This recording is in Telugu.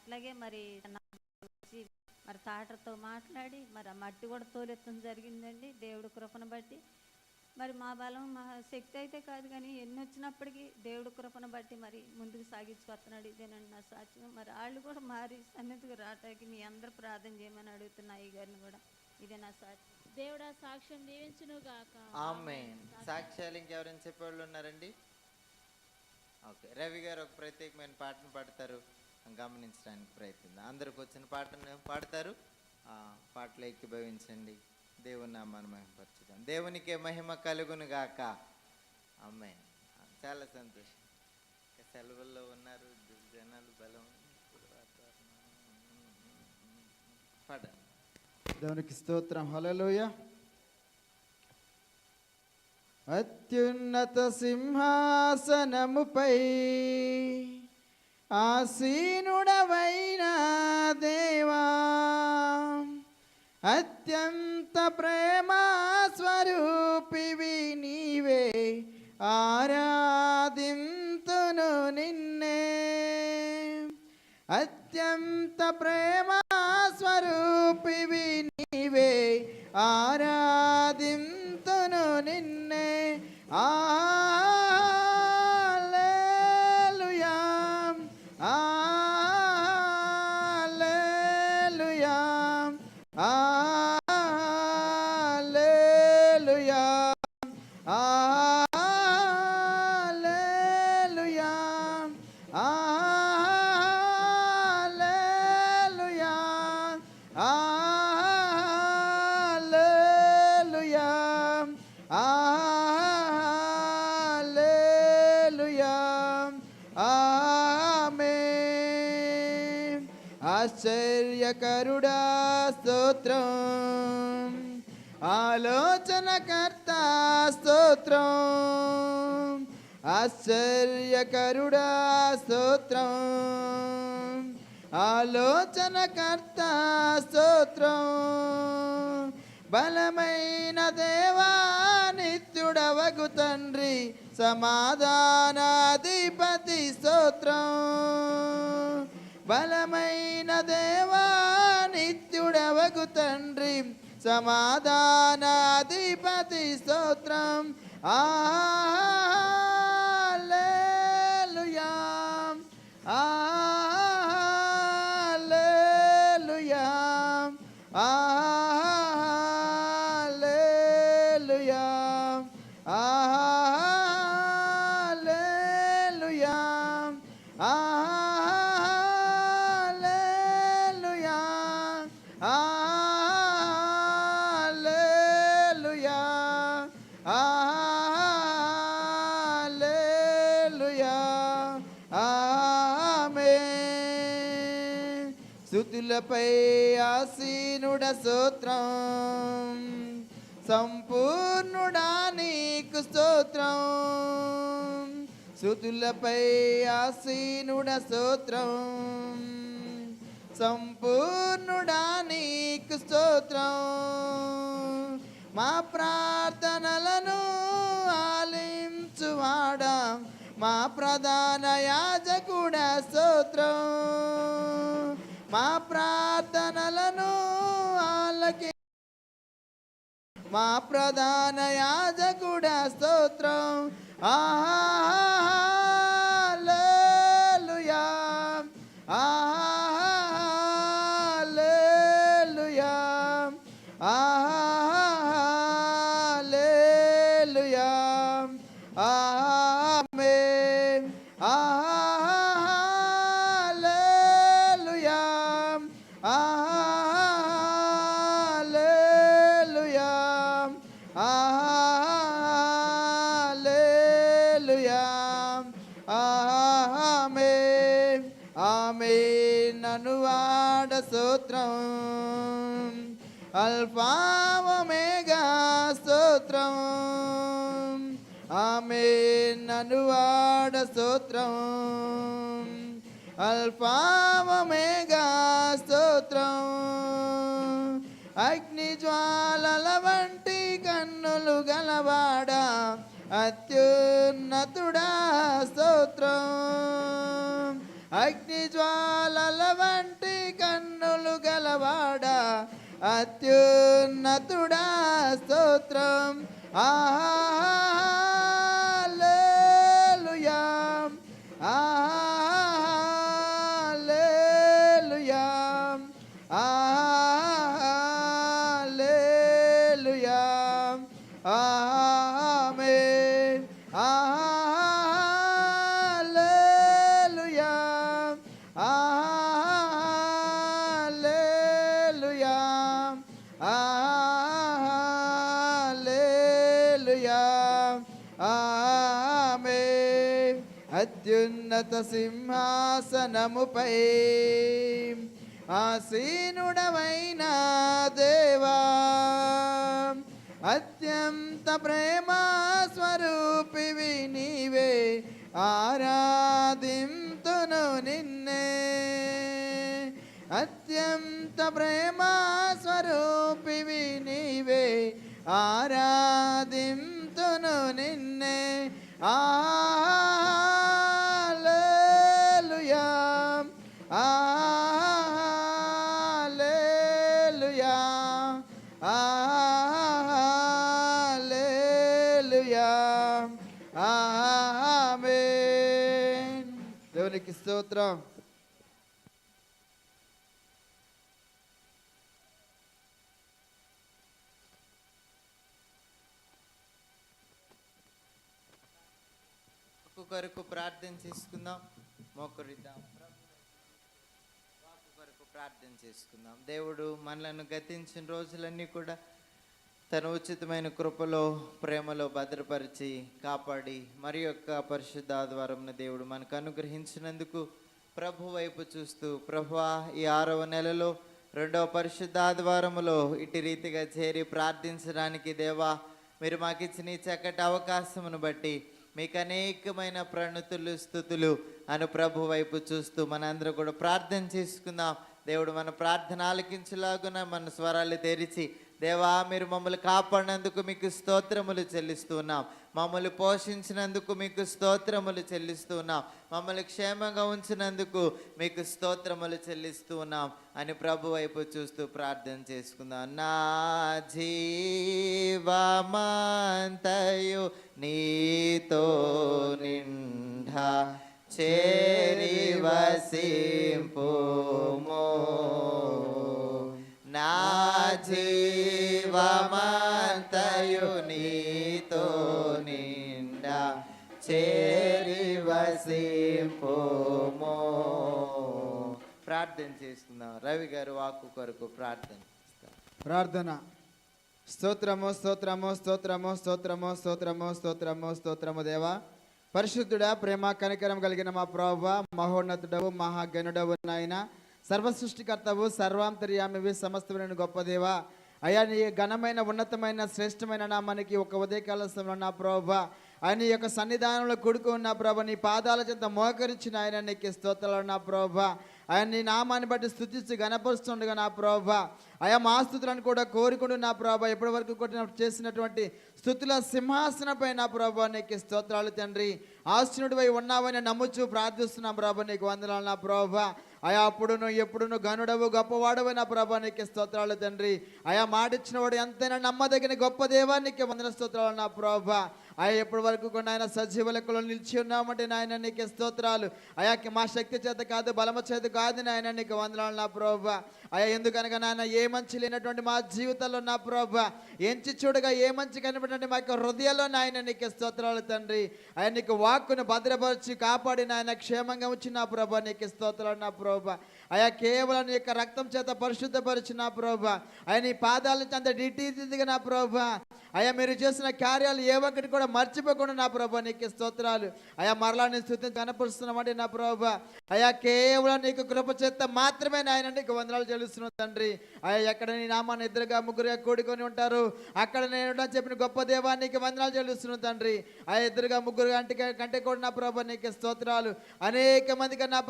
అట్లాగే మరి వచ్చి మరి తాటతో మాట్లాడి మరి ఆ మట్టి కూడా తోలెత్తడం జరిగిందండి దేవుడి కృపను బట్టి. మరి మా బలం మా శక్తి అయితే కాదు కానీ ఎన్ని వచ్చినప్పటికీ దేవుడి కృపను బట్టి మరి ముందుకు సాగించుకొస్తున్నాడు. ఇదేనండి నా సాక్ష్యం. మరి వాళ్ళు కూడా మారి సన్నిధికి రావటానికి మీ అందరు ప్రార్థన చేయమని అడుగుతున్నా ఈ గారిని కూడా. ఇదే నా సాక్ష్యం. దేవుడా సాక్ష్యం దీవించును గాక. ఆమె సాక్ష్యాలు ఇంకెవరైనా చెప్పేవాళ్ళు ఉన్నారండి? ఓకే. రవి గారు ఒక ప్రత్యేకమైన పాటను పాడతారు. గమనించడానికి ప్రయత్నిద్దాం. అందరికి వచ్చిన పాటను పాడతారు. ఆ పాటలు ఎక్కిభవించండి దేవుని నామాన్ని మహిమపరచుదాం. దేవునికే మహిమ కలుగును గాక. అమ్మాయి చాలా సంతోషం. సెలవుల్లో ఉన్నారు. జనాలు బలం ఇప్పుడు పాడండి. దేవునికి స్తోత్రం. హల్లెలూయా. అత్యున్నత సింహాసనముపై ఆసీనుడవైన దేవా అత్యంత ప్రేమ స్వరూపివి నీవే ఆరాధింతును నిన్నే. అత్యంత ప్రేమ స్వరూపివి నీవే ఆరాధింతును నిన్నే. ఆ ఆశ్చర్యకరుడా స్తోత్రం. ఆలోచనకర్త స్తోత్రం. ఆశ్చర్యకరుడా స్తోత్రం. ఆలోచనకర్త స్తోత్రం. బలమైన దేవా నిత్యుడవగు తండ్రి సమాధానాధిపతి స్తోత్రం. బలమైన దేవా నిత్యుడవగు తండ్రి సమాధానాధిపతి స్తోత్రం. ఆలెలుయా ఆ స్థుతులపై ఆసీనుడ సూత్రం సంపూర్ణుడా నీకు స్తోత్రం. సుతులపై ఆసీనుడ స్తోత్రం. సంపూర్ణుడా నీకు స్తోత్రం. మా ప్రార్థనలను ఆలించువాడా. మా ప్రధాన యాజకుడ స్తోత్రం. మా ప్రార్థనలను ఆలకి మా ప్రధాన యాజకుడ స్తోత్రం. ఆహా అల్ఫావమేగా స్తోత్రం. ఆమె ననువాడ స్తోత్రం. అల్ఫావమేగా స్తోత్రం. అగ్నిజ్వాలల వంటి కన్నులు గలవాడ అత్యున్నతుడా స్తోత్రం. అగ్నిజ్వాలల వంటి కన్నులు వంటి అత్యున్నతుడా స్తోత్రం. ఆహా అత్యున్నత సింహాసనముపై ఆసీనుడవైన దేవా అత్యంత ప్రేమ స్వరూపివి నీవే ఆరాధింతును నిన్నే. అత్యంత ప్రేమ స్వరూపివి నీవే ఆరాధింతును నిన్నే. ఆ ఆలేలుయా ఆమేన్. దేవునికి స్తోత్రం. కొరకు ప్రార్థన చేసుకుందాం. మోకరిద్దాం. కొరకు ప్రార్థన చేసుకుందాం. దేవుడు మనలను గతించిన రోజులన్నీ కూడా తన ఉచితమైన కృపలో ప్రేమలో భద్రపరిచి కాపాడి మరి యొక్క పరిశుద్ధ ఆదివారంను దేవుడు మనకు అనుగ్రహించినందుకు ప్రభు వైపు చూస్తూ ప్రభువా ఈ ఆరవ నెలలో రెండవ పరిశుద్ధ ఆధ్వారములో ఇటు రీతిగా చేరి ప్రార్థించడానికి దేవా మీరు మాకు ఇచ్చిన ఈ చక్కటి అవకాశమును బట్టి మీకు అనేకమైన ప్రణతులు స్థుతులు అను ప్రభు వైపు చూస్తూ మనందరూ కూడా ప్రార్థన చేసుకుందాం. దేవుడు మన ప్రార్థన ఆలకించలాగున మన స్వరాలు తెరిచి దేవా మీరు మమ్మల్ని కాపాడినందుకు మీకు స్తోత్రములు చెల్లిస్తున్నాం. మమ్మల్ని పోషించినందుకు మీకు స్తోత్రములు చెల్లిస్తున్నాం. మమ్మల్ని క్షేమంగా ఉంచినందుకు మీకు స్తోత్రములు చెల్లిస్తున్నాం అని ప్రభు వైపు చూస్తూ ప్రార్థన చేసుకుందాం. నా జీవమంతయు నీతో నిండా చేరి వసింపుమో. జీవమంతయు నీతో నిండా చేరి వసింపుమో ప్రార్థన చేస్తున్నాం. రవి గారు వాక్కు కొరకు ప్రార్థన ప్రార్థన. స్తోత్రము స్తోత్రము స్తోత్రము స్తోత్రము స్తోత్రము స్తోత్రము స్తోత్రము దేవా. పరిశుద్ధుడా ప్రేమ కనికరం కలిగిన మా ప్రభు మహోన్నతుడవు మహాగణుడవు నాయన. సర్వ సృష్టికర్తవు సర్వాంతర్యామివి సమస్తమైన గొప్ప దేవా. అయా నీ ఘనమైన ఉన్నతమైన శ్రేష్టమైన నామానికి ఒక ఉదయకాల సమయంలో నా ప్రభావ ఆయన యొక్క సన్నిధానంలో కొడుకు ఉన్న ప్రభ నీ పాదాల చెంత మోకరించిన ఆయన నీకు స్తోత్రాలు నా ప్రభ. ఆయన నీ నామాన్ని బట్టి స్థుతిస్తూ గణపరుస్తుండగా నా ప్రభ. ఆయా మా స్థుతులను కూడా కోరుకుంటూ నా ప్రభ ఇప్పటి వరకు కూడా చేసినటువంటి స్థుతుల సింహాసనపై నా ప్రభ నీకు స్తోత్రాలు తండ్రి. ఆశ్చర్యుడిపై ఉన్నావని నమ్ముచు ప్రార్థిస్తున్నాం ప్రభ నీకు వందనాలు నా ప్రభ. అయా అప్పుడును ఎప్పుడును గనుడవు గొప్పవాడవు నా ప్రభా నీకు స్తోత్రాలు తండ్రి. అయా మాటిచ్చిన వాడు ఎంతైనా నమ్మదగిన గొప్ప దేవానికి వందన స్తోత్రాలు నా ప్రభా. అయ్యా ఎప్పటి వరకు కూడా ఆయన సజీవ లెక్కలో నిలిచి ఉన్నామంటే నాయన నీకు స్తోత్రాలు. అయాకి మా శక్తి చేత కాదు బలమ చేత కాదు నాయన నీకు వందనాలు నా ప్రభా. అయ్యా ఎందుకనగా నాయన ఏ మంచి లేనటువంటి మా జీవితంలో నా ప్రభా. ఎంచి చూడగా ఏ మంచి కనబడినటువంటి మా యొక్క హృదయంలో నాయన నీకు స్తోత్రాలు తండ్రి. ఆయన నీకు వాక్కును భద్రపరిచి కాపాడి నాయన క్షేమంగా ఉంచి నా ప్రభా నీకు స్తోత్రాలు నా ప్రభా. అయా కేవలం నీ యొక్క రక్తం చేత పరిశుద్ధపరిచి నా ఆయన నీ పాదాల చెంత డిటీదిగా నా ప్రభా. అయ్యా మీరు చేసిన కార్యాలు ఏ ఒక్కటి కూడా మర్చిపోకుండా నా ప్రభా నీకు స్తోత్రాలు. అయ్యా మరలా నీ స్థుతి కనపరుస్తున్నామంటే నా ప్రభా. అయ్యా కేవలం నీకు కృప చేత మాత్రమే నాయన నీకు వందనాలు చెల్లిస్తున్నాను తండ్రి. అయ్యా ఎక్కడ నీ నామాన్ని ఇద్దరుగా ముగ్గురుగా కూడుకొని ఉంటారు? అక్కడ నేను చెప్పిన గొప్ప దేవానికి వందనాలు చెల్లిస్తున్నాను తండ్రి. ఆ ఇద్దరుగా ముగ్గురుగా అంటే కంటే కూడా నా ప్రభా నీకు స్తోత్రాలు. అనేక మందిగా నా ప్రభా